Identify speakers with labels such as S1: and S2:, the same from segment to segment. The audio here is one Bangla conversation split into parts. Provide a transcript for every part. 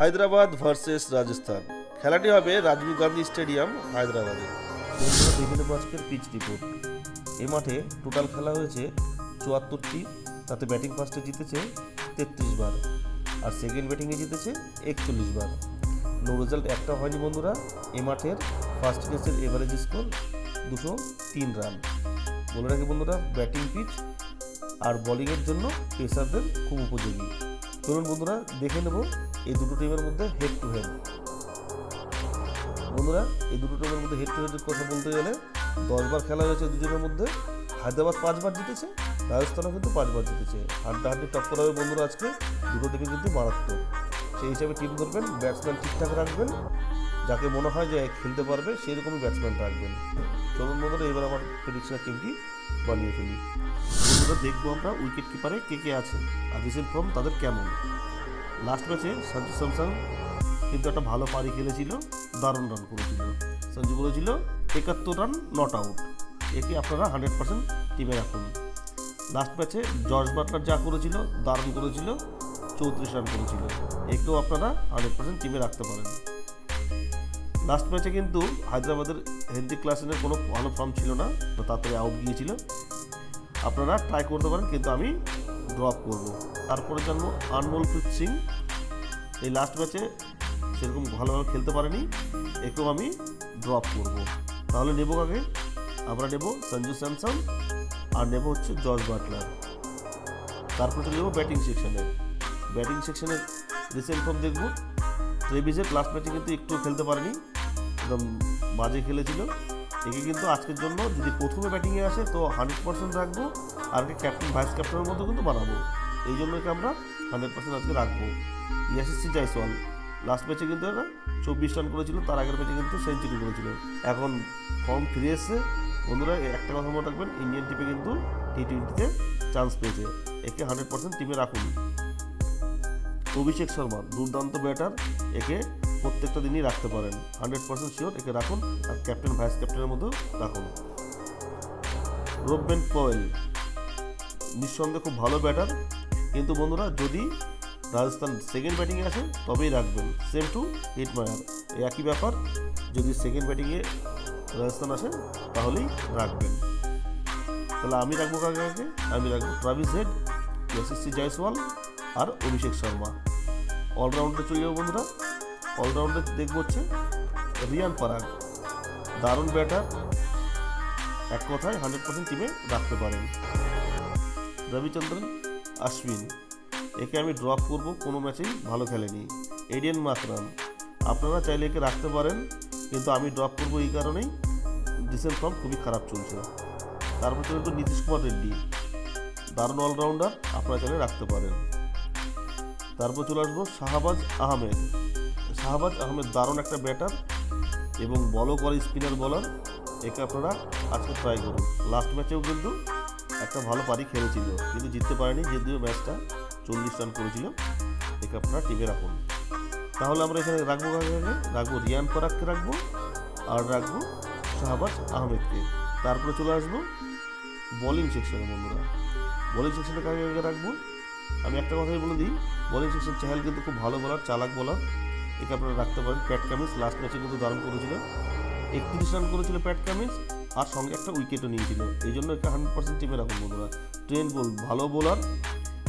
S1: হায়দ্রাবাদ ভার্সেস রাজস্থান। খেলাটি হবে রাজীব গান্ধী স্টেডিয়াম, হায়দ্রাবাদে। নেব আজকের পিচ রিপোর্ট এ মাঠে টোটাল খেলা হয়েছে চুয়াত্তরটি, তাতে ব্যাটিং ফার্স্টে জিতেছে তেত্রিশ বার, আর সেকেন্ড ব্যাটিংয়ে জিতেছে একচল্লিশ বার। নো রেজাল্ট একটা হয়নি বন্ধুরা, এ মাঠের ফার্স্ট ইনিংসের এভারেজ স্কোর দুশো তিন রান বলে রাখি বন্ধুরা ব্যাটিং পিচ আর বোলিংয়ের জন্য পেসারদের খুব উপযোগী। চলুন বন্ধুরা, দেখে নেব এই দুটো টিমের মধ্যে হেড টু হেড বন্ধুরা, এই দুটো টিমের মধ্যে হেড টু হেডের কথা বলতে গেলে দশবার খেলা হয়েছে দুজনের মধ্যে। হায়দ্রাবাদ পাঁচবার জিতেছে, রাজস্থানও কিন্তু পাঁচবার জিতেছে। হাড্ডাহাড্ডি টক্কর হবে বন্ধুরা আজকে, দুটো টিমে কিন্তু মারাত্মক। সেই হিসাবে টিম ধরবেন ব্যাটসম্যান ঠিকঠাক রাখবেন। যাকে মনে হয় যে খেলতে পারবে সেই রকমই ব্যাটসম্যান রাখবেন। চলুন বন্ধুরা, এবার আমার প্রেডিকশনের টিমটি বানিয়ে ফেলি। বন্ধুরা, দেখব আমরা উইকেট কিপারে কে কে আছে। আর রিসেন্ট ফর্ম তাদের কেমন? লাস্ট ম্যাচে সঞ্জু স্যামসাং কিন্তু একটা ভালো পারি খেলেছিল, দারুণ রান করেছিল। সঞ্জু করেছিল একাত্তর রান নট আউট একে আপনারা হান্ড্রেড পার্সেন্ট টিমে রাখুন। লাস্ট ম্যাচে জর্জ বাটলার যা করেছিল, দারুণ করেছিল, চৌত্রিশ রান করেছিল। একেও আপনারা হান্ড্রেড পার্সেন্ট টিমে রাখতে পারেন। লাস্ট ম্যাচে কিন্তু হায়দ্রাবাদের হেনরি ক্লাসেনের কোনো ভালো ফর্ম ছিল না, তো তাড়াতাড়ি আউট গিয়েছিল। আপনারা ট্রাই করতে পারেন, কিন্তু আমি ড্রপ করব। তারপরে জানব আনমোলপ্রীত সিং। এই লাস্ট ম্যাচে সেরকম ভালোভাবে খেলতে পারেনি, একেও আমি ড্রপ করব। তাহলে নেব কাকে? আমরা নেব সঞ্জু স্যামসন, আর নেব হচ্ছে জর্জ বাটলার। তারপর চলে যাব ব্যাটিং সেকশনে ব্যাটিং সেকশনের রিসেন্ট ফর্ম দেখব। ট্রেভিজের লাস্ট ম্যাচে কিন্তু একটু খেলতে পারেনি। একদম বাজে খেলেছিল। একে কিন্তু আজকের জন্য যদি প্রথমে ব্যাটিংয়ে আসে, তো হান্ড্রেড পার্সেন্ট রাখব আর ক্যাপ্টেন ভাইস ক্যাপ্টেনের মতো কিন্তু বানাবো এই জন্য একে আমরা হান্ড্রেড পার্সেন্ট আজকে রাখব। ইয়াসিসি জয়সওয়াল লাস্ট ম্যাচে কিন্তু এরা চব্বিশ রান করেছিল, তার আগের ম্যাচে কিন্তু সেঞ্চুরি করেছিল। এখন ফর্ম ফিরে এসছে। বন্ধুরা একটা কথা মনে রাখবেন ইন্ডিয়ান টিমে কিন্তু টি টোয়েন্টিতে চান্স পেয়েছে। একে হান্ড্রেড পার্সেন্ট টিমে রাখুন। অভিষেক শর্মা, দুর্দান্ত ব্যাটার একে প্রত্যেকটা দিনই রাখতে পারেন। হান্ড্রেড পার্সেন্ট শিওর একে রাখুন আর ক্যাপ্টেন ভাইস ক্যাপ্টেনের মধ্যেও রাখুন। রোববেন পয়েল নিঃসন্দেহে খুব ভালো ব্যাটার কিন্তু বন্ধুরা, যদি রাজস্থান সেকেন্ড ব্যাটিংয়ে আসে, তবেই রাখবেন। সেম টু হিটমায়ার একই ব্যাপার, যদি সেকেন্ড ব্যাটিংয়ে রাজস্থান আসে, তাহলেই রাখবেন। তাহলে আমি রাখব কাকে কাকে? আমি রাখব ট্রাভিস হেড এসএসসি জয়সওয়াল আর অভিষেক শর্মা। অলরাউন্ডে চলে যাব বন্ধুরা। অলরাউন্ডে দেখব হচ্ছে রিয়ান পারাগ। দারুণ ব্যাটার। এক কথায় হান্ড্রেড পার্সেন্ট টিমে রাখতে পারেন। রবিচন্দ্রন, আশ্বিন, একে আমি ড্রপ করব, কোনো ম্যাচেই ভালো খেলেনি। এডিয়ান মাকরাম আপনারা চাইলে একে রাখতে পারেন, কিন্তু আমি ড্রপ করব এই কারণেই রিসেন্ট ফর্ম খুবই খারাপ চলছে। তারপর চলে তো নীতিশ কুমার রেড্ডি। দারুণ অলরাউন্ডার, আপনারা চাইলে রাখতে পারেন। তারপর চলে আসব শাহবাজ আহমেদ। শাহবাজ আহমেদ দারুণ একটা ব্যাটার এবং বলও করে স্পিনার বলার একে আপনারা আজকে ট্রাই করুন। লাস্ট ম্যাচেও কিন্তু একটা ভালো পারি খেলেছিল, কিন্তু জিততে পারেনি, যদিও ম্যাচটা চল্লিশ রান করেছিল, একে আপনারা টিমে রাখুন। তাহলে আমরা এখানে রাখব? রাখব রিয়ান পরাগকে রাখব, আর রাখব শাহবাজ আহমেদকে। তারপরে চলে আসব বোলিং সেকশনে বন্ধুরা। বোলিং সেকশনে কাকে রাখব? আমি একটা কথাই বলে দিই বোলিং সেকশন চেহাল কিন্তু খুব ভালো বলার চালাক বলার একে আপনারা রাখতে পারেন। প্যাট কামিন্স লাস্ট ম্যাচে কিন্তু দারুণ করেছিল। একত্রিশ রান করেছিল প্যাট কামিন্স আর সঙ্গে একটা উইকেটও নিয়েছিল। এই জন্য একটা হান্ড্রেড পার্সেন্ট টিমে রাখুন বন্ধুরা। ট্রেন বল ভালো বোলার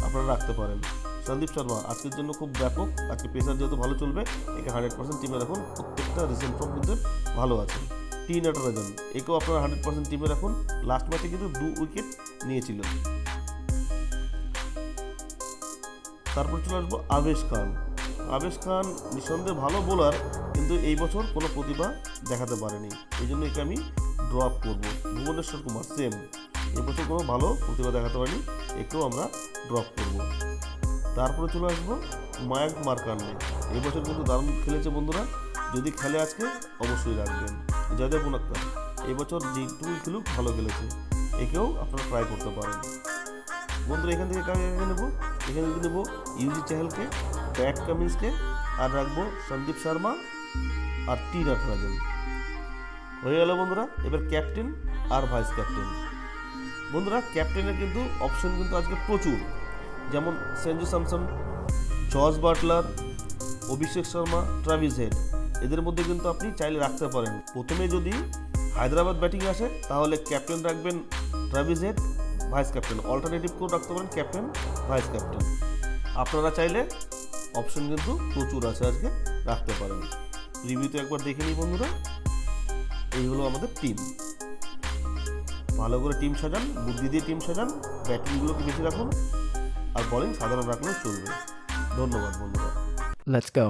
S1: আপনারা রাখতে পারেন। সন্দীপ শর্মা, আজকের জন্য খুব ব্যাপক। আজকে পেসার যেহেতু ভালো চলবে, একে হান্ড্রেড পার্সেন্ট টিমে রাখুন। প্রত্যেকটা রিসেন্ট ফর্ম কিন্তু ভালো আছে। টি নাটরাজন একেও আপনারা হান্ড্রেড পার্সেন্ট টিমে রাখুন। লাস্ট ম্যাচে কিন্তু দু উইকেট নিয়েছিল। তারপর চলে আসব আবেশ খান। আবেশ খান নিঃসন্দেহে ভালো বোলার কিন্তু এই বছর কোনো প্রতিভা দেখাতে পারেনি। এই জন্য একে আমি ড্রপ করব। ভুবনেশ্বর কুমার সেম এবছর কোনো ভালো প্রতিভা দেখাতে পারেনি, একেও আমরা ড্রপ করব। তারপরে চলে আসব মায়াঙ্ক মার্কান্ডে। এবছর কিন্তু দারুণ খেলেছে বন্ধুরা। যদি খেলে আজকে, অবশ্যই রাখবেন। জয়দেব মুনাক্কার এবছর যেটুকুই খেলুক, ভালো খেলেছে। একেও আপনারা ট্রাই করতে পারেন। বন্ধুরা, এখান থেকে কাকে কাকে নেব? এখানে থেকে নেব? ইউজি চাহেলকে প্যাট কামিন্সকে আর রাখব সন্দীপ শর্মা আর টি নটরাজন হয়ে গেল বন্ধুরা, এবার ক্যাপ্টেন আর ভাইস ক্যাপ্টেন। বন্ধুরা, ক্যাপ্টেনের কিন্তু অপশন কিন্তু আজকে প্রচুর। যেমন Sanju Samson, George Buttler, Abhishek Sharma, Travis Head. এদের মধ্যে কিন্তু আপনি চাইলে রাখতে পারেন। প্রথমে যদি হায়দ্রাবাদ ব্যাটিং আসে, তাহলে ক্যাপ্টেন রাখবেন Travis Head vice captain alternative করে রাখতে পারেন ক্যাপ্টেন ভাইস ক্যাপ্টেন আপনারা চাইলে অপশন কিন্তু প্রচুর আছে আজকে রাখতে পারেন। রিভিউতে একবার দেখে নিই বন্ধুরা। এই হলো আমাদের টিম ভালো করে টিম সাজান, বুদ্ধি দিয়ে টিম সাজান ব্যাটিংগুলোকে বেশি রাখুন, আর বলিং সাধারণ রাখলেও চলবে। ধন্যবাদ বন্ধুরা।
S2: Let's go.